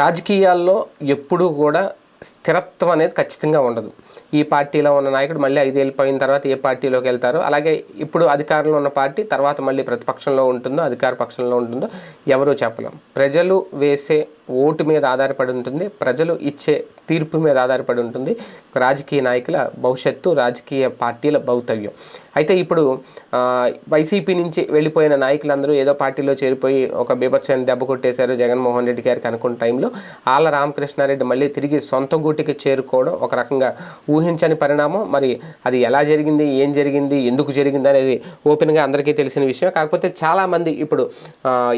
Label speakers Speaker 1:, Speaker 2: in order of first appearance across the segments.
Speaker 1: రాజకీయాల్లో ఎప్పుడూ కూడా స్థిరత్వం అనేది ఖచ్చితంగా ఉండదు. ఈ పార్టీలో ఉన్న నాయకుడు మళ్ళీ ఐదేళ్ళు పోయిన తర్వాత ఏ పార్టీలోకి వెళ్తారు అలాగే ఇప్పుడు అధికారంలో ఉన్న పార్టీ తర్వాత మళ్ళీ ప్రతిపక్షంలో ఉంటుందో అధికార పక్షంలో ఉంటుందో ఎవరూ చెప్పలేం. ప్రజలు వేసే ఓటు మీద ఆధారపడి ఉంటుంది ప్రజలు ఇచ్చే తీర్పు మీద ఆధారపడి ఉంటుంది రాజకీయ నాయకుల భవిష్యత్తు రాజకీయ పార్టీల భౌతవ్యం అయితే ఇప్పుడు వైసీపీ నుంచి వెళ్ళిపోయిన నాయకులందరూ ఏదో పార్టీలో చేరిపోయి ఒక బీభత్సాన్ని దెబ్బ కొట్టేశారు జగన్మోహన్ రెడ్డి గారికి అనుకున్న టైంలో ఆళ్ళ రామకృష్ణారెడ్డి మళ్ళీ తిరిగి సొంత గూటికి చేరుకోవడం ఒక రకంగా ఊహించని పరిణామం. మరి అది ఎలా జరిగింది ఏం జరిగింది ఎందుకు జరిగింది అనేది ఓపెన్గా అందరికీ తెలిసిన విషయం. కాకపోతే చాలామంది ఇప్పుడు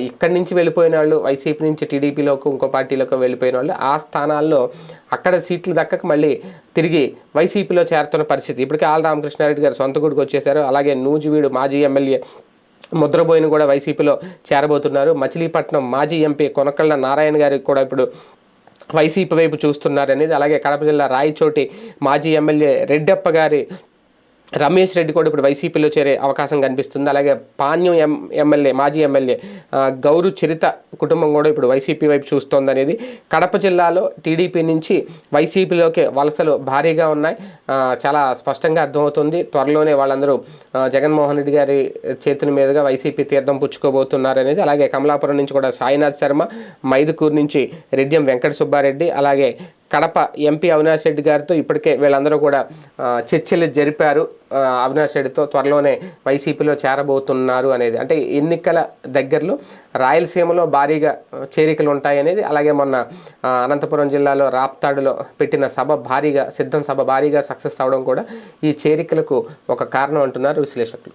Speaker 1: ఇక్కడి నుంచి వెళ్ళిపోయిన వాళ్ళు వైసీపీ నుంచి టీడీపీలోకి ఇంకో పార్టీలోకి వెళ్ళిపోయిన వాళ్ళు ఆ స్థానాల్లో అక్కడ సీట్లు దక్కక మళ్ళీ తిరిగి వైసీపీలో చేరుతున్న పరిస్థితి. ఇప్పటికే ఆల్ రామకృష్ణారెడ్డి గారు సొంత గుడికి వచ్చేసారు అలాగే నూజివీడు మాజీ ఎమ్మెల్యే ముద్రబోయిన కూడా వైసీపీలో చేరబోతున్నారు. మచిలీపట్నం మాజీ ఎంపీ కొనకళ్ళ నారాయణ గారికి కూడా ఇప్పుడు వైసీపీ వైపు చూస్తున్నారనేది. అలాగే కడప జిల్లా రాయచోటి మాజీ ఎమ్మెల్యే రెడ్డప్ప గారి రమేష్ రెడ్డి కూడా ఇప్పుడు వైసీపీలో చేరే అవకాశం కనిపిస్తుంది. అలాగే పాణ్యం ఎం ఎమ్మెల్యే మాజీ ఎమ్మెల్యే గౌరు చరిత కుటుంబం కూడా ఇప్పుడు వైసీపీ వైపు చూస్తోంది అనేది కడప జిల్లాలో టీడీపీ నుంచి వైసీపీలోకి వలసలు భారీగా ఉన్నాయి. చాలా స్పష్టంగా అర్థమవుతుంది. త్వరలోనే వాళ్ళందరూ జగన్మోహన్ రెడ్డి గారి చేతుల మీదుగా వైసీపీ తీర్థం పుచ్చుకోబోతున్నారు అనేది అలాగే కమలాపురం నుంచి కూడా సాయినాథ్ శర్మ మైదుకూరు నుంచి రెడ్డియం వెంకట సుబ్బారెడ్డి అలాగే కడప ఎంపీ అవినాష్ రెడ్డి గారితో ఇప్పటికే వీళ్ళందరూ కూడా చర్చలు జరిపారు. అవినాష్ రెడ్డితో త్వరలోనే వైసీపీలో చేరబోతున్నారు అనేది. అంటే ఎన్నికల దగ్గరలో రాయలసీమలో భారీగా చేరికలు ఉంటాయనేది అలాగే మొన్న అనంతపురం జిల్లాలో రాప్తాడులో పెట్టిన సభ భారీగా సిద్ధం సభ భారీగా సక్సెస్ అవడం కూడా ఈ చేరికలకు ఒక కారణం అంటున్నారు విశ్లేషకులు.